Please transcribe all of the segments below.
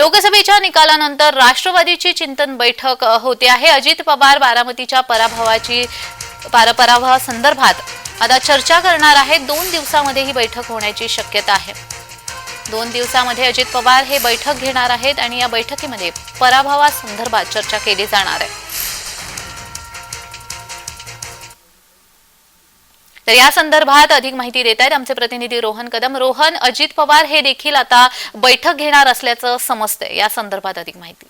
लोकसभेच्या निकालानंतर राष्ट्रवादीची चिंतन बैठक होते आहे. अजित पवार बारामतीच्या पराभवाची पार- पराभवासंदर्भात आता चर्चा करणार आहेत दोन दिवसामध्ये ही बैठक होण्याची शक्यता आहे. दोन दिवसामध्ये अजित पवार हे बैठक घेणार आहेत आणि या बैठकीमध्ये पराभवासंदर्भात चर्चा केली जाणार आहे. तर या संदर्भात अधिक माहिती देत आहेत आमचे प्रतिनिधी रोहन कदम. रोहन अजित पवार हे देखील आता बैठक घेणार असल्याचं समजतंय. या संदर्भात अधिक माहिती.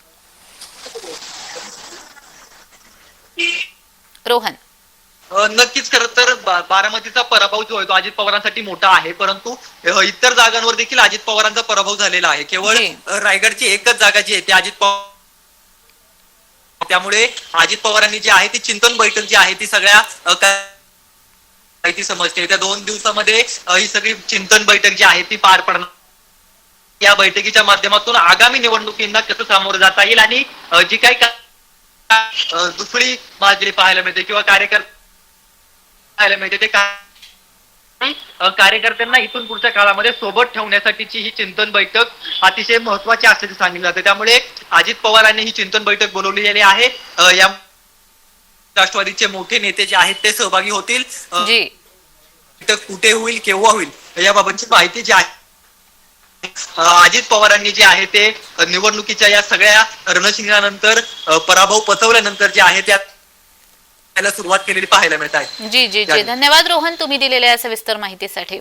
रोहन. नक्कीच खरं तर बारामतीचा पराभव जो आहे तो अजित पवारांसाठी मोठा आहे. परंतु इतर जागांवर देखील अजित पवारांचा पराभव झालेला आहे. केवळ रायगडची एकच जागा जी आहे ती अजित पवार त्यामुळे अजित पवारांनी जी आहे ती चिंतन बैठक जी आहे ती सगळ्या अ, ती समजते. त्या दोन दिवसामध्ये ही सगळी चिंतन बैठक जी आहे ती पार पडणार. या बैठकीच्या माध्यमातून आगामी निवडणुकींना कसं सामोरं जाता येईल आणि जी काही दुसरी माजरी पाहायला मिळते किंवा कार्यकर्ते पाहायला मिळते ते कार्यकर्त्यांना इथून पुढच्या काळामध्ये सोबत ठेवण्यासाठीची ही चिंतन बैठक अतिशय महत्वाची असल्याचे सांगितलं जाते. त्यामुळे अजित पवारांनी ही चिंतन बैठक बोलवलेली आहे. या राष्ट्रवादीचे मोठे नेते जे आहेत ते सहभागी होतील. बैठक कुठे होईल केव्हा होईल? याबाबतची माहिती जी आहे अजित पवारांनी जे आहे ते निवडणुकीच्या या सगळ्या रणशिंगानंतर पराभव पचवल्यानंतर जे आहे त्या त्याला सुरुवात केलेली पाहायला मिळत आहे. जी जी जी. धन्यवाद. रोहन तुम्ही दिलेल्या सविस्तर माहितीसाठी.